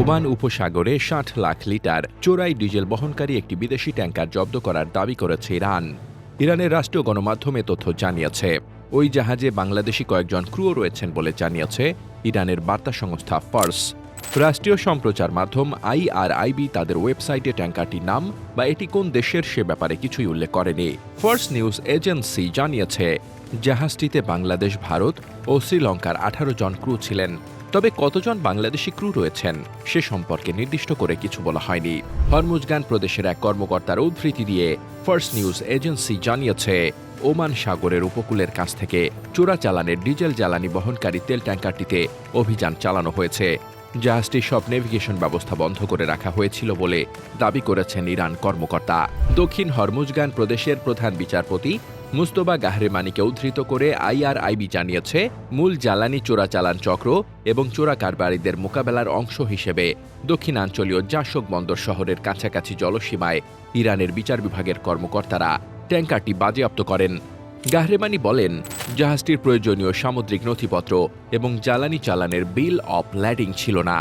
Oman উপসাগরে ষাট lakh litre চোরাই diesel বহনকারী একটি বিদেশি ট্যাঙ্কার জব্দ করার দাবি করেছে ইরান। ইরানের রাষ্ট্রীয় গণমাধ্যমে তথ্য জানিয়েছে। ওই জাহাজে বাংলাদেশি কয়েকজন ক্রুও রয়েছেন বলে জানিয়েছে ইরানের বার্তা সংস্থা ফার্স। রাষ্ট্রীয় সম্প্রচার মাধ্যম আইআরআইবি তাদের ওয়েবসাইটে ট্যাঙ্কারটির নাম বা এটি কোন দেশের সে ব্যাপারে কিছুই উল্লেখ করেনি। ফার্স নিউজ এজেন্সি জানিয়েছে, জাহাজটিতে বাংলাদেশ, ভারত ও শ্রীলঙ্কার আঠারো জন ক্রু ছিলেন। তবে কতজন বাংলাদেশি ক্রু রয়েছেন, সে সম্পর্কে নির্দিষ্ট করে কিছু বলা হয়নি। হরমুজগান প্রদেশের এক কর্মকর্তার উদ্ধৃতি দিয়ে ফার্স্ট নিউজ এজেন্সি জানিয়েছে, ওমান সাগরের উপকূলের কাছ থেকে চোরাচালানের ডিজেল জ্বালানি বহনকারী তেল ট্যাঙ্কারটিতে অভিযান চালানো হয়েছে। জাহাজটির সব নেভিগেশন ব্যবস্থা বন্ধ করে রাখা হয়েছিল বলে দাবি করেছেন ইরান কর্মকর্তা। দক্ষিণ হরমুজগান প্রদেশের প্রধান বিচারপতি মুস্তবা গাহরেমানিকে উদ্ধৃত করে আইআরআইবি জানিয়েছে, মূল জ্বালানি চোরাচালান চক্র এবং চোরা কারবারিদের মোকাবেলার অংশ হিসেবে দক্ষিণাঞ্চলীয় জাসক বন্দর শহরের কাছাকাছি জলসীমায় ইরানের বিচার বিভাগের কর্মকর্তারা ট্যাঙ্কারটি বাজেয়াপ্ত করেন। গাহরেমানি বলেন, জাহাজটির প্রয়োজনীয় সামুদ্রিক নথিপত্র এবং জ্বালানি চালানের বিল অফ ল্যাডিং ছিল না।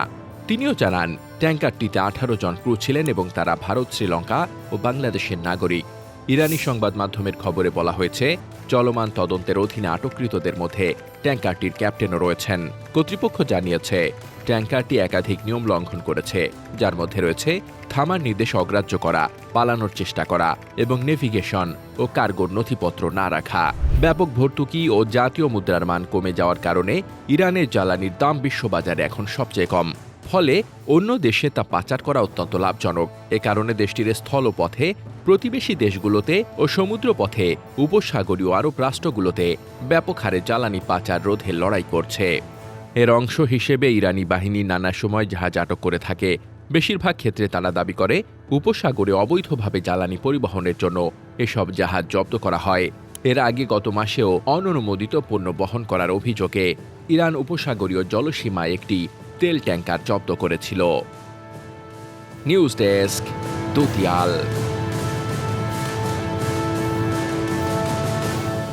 তিনিও জানান, ট্যাঙ্কারটিতে আঠারো জন ক্রু ছিলেন এবং তারা ভারত, শ্রীলঙ্কা ও বাংলাদেশের নাগরিক। ইরানি সংবাদ মাধ্যমের খবরে বলা হয়েছে, চলমান তদন্তের অধীনে আটককৃতদের মধ্যে ট্যাঙ্কারটির ক্যাপ্টেনও রয়েছেন। কর্তৃপক্ষ জানিয়েছে, ট্যাঙ্কারটি একাধিক নিয়ম লঙ্ঘন করেছে, যার মধ্যে রয়েছে থামার নির্দেশ অগ্রাহ্য করা, পালানোর চেষ্টা করা এবং নেভিগেশন ও কার্গোর নথিপত্র না রাখা। ব্যাপক ভর্তুকি ও জাতীয় মুদ্রার মান কমে যাওয়ার কারণে ইরানের জ্বালানির দাম বিশ্ববাজারে এখন সবচেয়ে কম। ফলে অন্য দেশে তা পাচার করা অত্যন্ত লাভজনক। এ কারণে দেশটির স্থলপথে প্রতিবেশী দেশগুলোতে ও সমুদ্রপথে উপসাগরীয় আরব রাষ্ট্রগুলোতে ব্যাপক হারে জ্বালানি পাচার রোধে লড়াই করছে। এর অংশ হিসেবে ইরানি বাহিনী নানা সময় জাহাজ আটক করে থাকে। বেশিরভাগ ক্ষেত্রে তারা দাবি করে, উপসাগরে অবৈধভাবে জ্বালানি পরিবহনের জন্য এসব জাহাজ জব্দ করা হয়। এর আগে গত মাসেও অননুমোদিত পণ্য বহন করার অভিযোগে ইরান উপসাগরীয় জলসীমায় একটি তেল ট্যাঙ্কার জব্দ করেছিল। News desk দুতিয়াল।